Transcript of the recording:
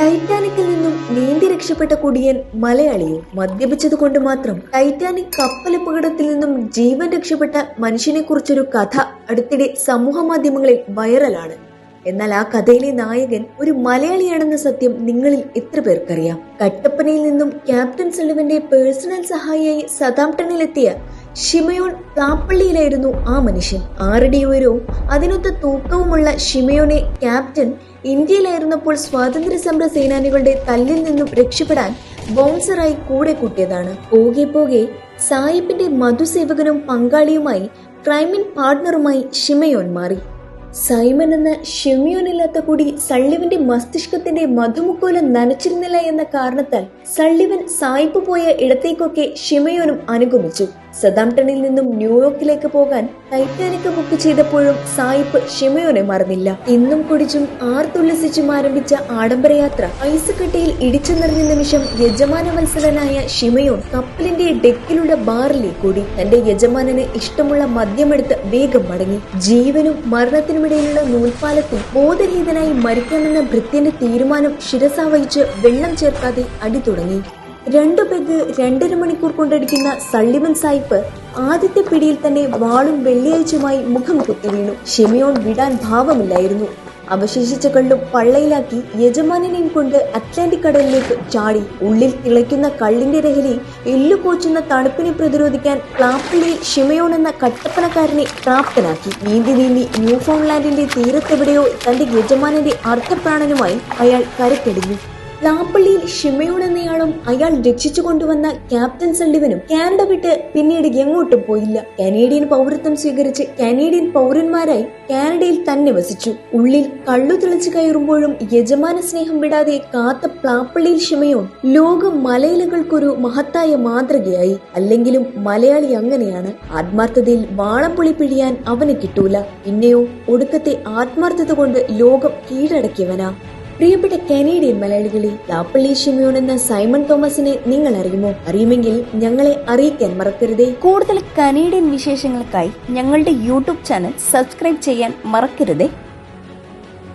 ടൈറ്റാനിക്കിൽ നിന്നും നീന്തി രക്ഷപ്പെട്ട കുടിയൻ മലയാളിയോ മദ്യപിച്ചതുകൊണ്ട് മാത്രം ടൈറ്റാനിക് കപ്പലപകടത്തിൽ നിന്നും ജീവൻ രക്ഷപ്പെട്ട മനുഷ്യനെ കുറിച്ചൊരു കഥ അടുത്തിടെ സമൂഹ മാധ്യമങ്ങളിൽ വൈറലാണ്. എന്നാൽ ആ കഥയിലെ നായകൻ ഒരു മലയാളിയാണെന്ന സത്യം നിങ്ങളിൽ എത്ര പേർക്കറിയാം? കട്ടപ്പനയിൽ നിന്നും ക്യാപ്റ്റൻ സെൽവന്റെ പേഴ്സണൽ സഹായിയായി സതാംപ്ടണിലെത്തിയ ഷിമയോൺ താപ്പള്ളിയിലായിരുന്നു ആ മനുഷ്യൻ. ആറടി ഉയരവും അതിനൊത്ത തൂക്കവുമുള്ള ഷിമയോനെ ക്യാപ്റ്റൻ ഇന്ത്യയിലായിരുന്നപ്പോൾ സ്വാതന്ത്ര്യ സമര സേനാനികളുടെ തല്ലിൽ നിന്നും രക്ഷപ്പെടാൻ ബൗൺസറായി കൂടെ കൂട്ടിയതാണ്. പോകെ പോകെ സായിപ്പിന്റെ മധുസേവകനും പങ്കാളിയുമായി ക്രൈമിൻ പാർട്ണറുമായി ഷിമയോൻ മാറി. സൈമൻ എന്ന ഷെമിയോനില്ലാത്ത കൂടി സള്ളിവന്റെ മസ്തിഷ്കത്തിന്റെ മധുമുക്കോലം നനച്ചിരുന്നില്ല എന്ന കാരണത്താൽ സള്ളിവൻ സായിപ്പ് പോയ ഇടത്തേക്കൊക്കെ ഷിമയോനും അനുഗമിച്ചു. സദാംടണിൽ നിന്നും ന്യൂയോർക്കിലേക്ക് പോകാൻ ടൈറ്റാനിക് ബുക്ക് ചെയ്തപ്പോഴും സായിപ്പ് ഷിമയോനെ മറന്നില്ല. ഇന്നും കുടിച്ചും ആർത്തുല്ലസിച്ചും ആരംഭിച്ച ആഡംബരയാത്ര ഐസുകട്ടയിൽ ഇടിച്ചു നിറഞ്ഞ നിമിഷം യജമാന മത്സരനായ ഷിമയോൻ കപ്പലിന്റെ ഡെക്കിലുള്ള ബാറിലേക്ക് കൂടി തന്റെ യജമാനന് ഇഷ്ടമുള്ള മദ്യമെടുത്ത് വേഗം മടങ്ങി. ജീവനും മരണത്തിനുമിടയിലുള്ള നൂൽപാലത്തിൽ ബോധരഹിതനായി മരിക്കാമെന്ന ഭൃത്യന്റെ തീരുമാനം ശിരസാവഹിച്ച് വെള്ളം ചേർക്കാതെ അടി തുടങ്ങി. രണ്ടു പെഗ് രണ്ടര മണിക്കൂർ കൊണ്ടടിക്കുന്ന സള്ളിമൻ സായിപ്പ് ആദ്യത്തെ പിടിയിൽ തന്നെ വാളും വെള്ളിയാഴ്ചയുമായി മുഖം കുത്തി വീണു. ഷെമിയോൺ വിടാൻ ഭാവമില്ലായിരുന്നു. അവശേഷിച്ച കള്ളും പള്ളയിലാക്കി യജമാനനെയും കൊണ്ട് അറ്റ്ലാന്റിക് കടലിലേക്ക് ചാടി ഉള്ളിൽ തിളയ്ക്കുന്ന കള്ളിന്റെ ലഹരി എല്ലു കോച്ചുന്ന തണുപ്പിനെ പ്രതിരോധിക്കാൻ ക്ലാപ്പള്ളിയിൽ ഷിമയോൺ എന്ന കട്ടപ്പനക്കാരനെ പ്രാപ്തനാക്കി. നീന്തി നീന്തി ന്യൂഫൗണ്ട്ലാൻഡിന്റെ തീരത്തെവിടെയോ തന്റെ യജമാനന്റെ അർത്ഥപ്രാണനുമായി അയാൾ കരക്കെടിഞ്ഞു. ലാപ്പള്ളിയിൽ ഷിമയോൺ എന്നയാളും അയാൾ രക്ഷിച്ചു കൊണ്ടുവന്ന ക്യാപ്റ്റൻ സള്ളിവനും കാനഡ വിട്ട് പിന്നീട് എങ്ങോട്ടും പോയില്ല. കനേഡിയൻ പൗരത്വം സ്വീകരിച്ച് കനേഡിയൻ പൗരന്മാരായി കാനഡയിൽ തന്നെ വസിച്ചു. ഉള്ളിൽ കള്ളു തിളച്ചു കയറുമ്പോഴും യജമാന സ്നേഹം വിടാതെ കാത്ത പ്ലാപ്പള്ളിയിൽ ഷിമയോൺ ലോക മലയാളികൾക്കൊരു മഹത്തായ മാതൃകയായി. അല്ലെങ്കിലും മലയാളി അങ്ങനെയാണ്. ആത്മാർത്ഥതയിൽ വാളപ്പുളി പിഴിയാൻ അവന് കിട്ടൂല. പിന്നെയോ ഒടുക്കത്തെ ആത്മാർത്ഥത കൊണ്ട് ലോകം കീഴടക്കിയവനാ. പ്രിയപ്പെട്ട കനേഡിയൻ മലയാളികളെ ലാപ്പള്ളി ഷിമിയോൺ എന്ന സൈമൺ തോമസിനെ നിങ്ങൾ അറിയുമോ? അറിയുമെങ്കിൽ ഞങ്ങളെ അറിയിക്കാൻ മറക്കരുതേ. കൂടുതൽ കനേഡിയൻ വിശേഷങ്ങൾക്കായി ഞങ്ങളുടെ യൂട്യൂബ് ചാനൽ സബ്സ്ക്രൈബ് ചെയ്യാൻ മറക്കരുതേ.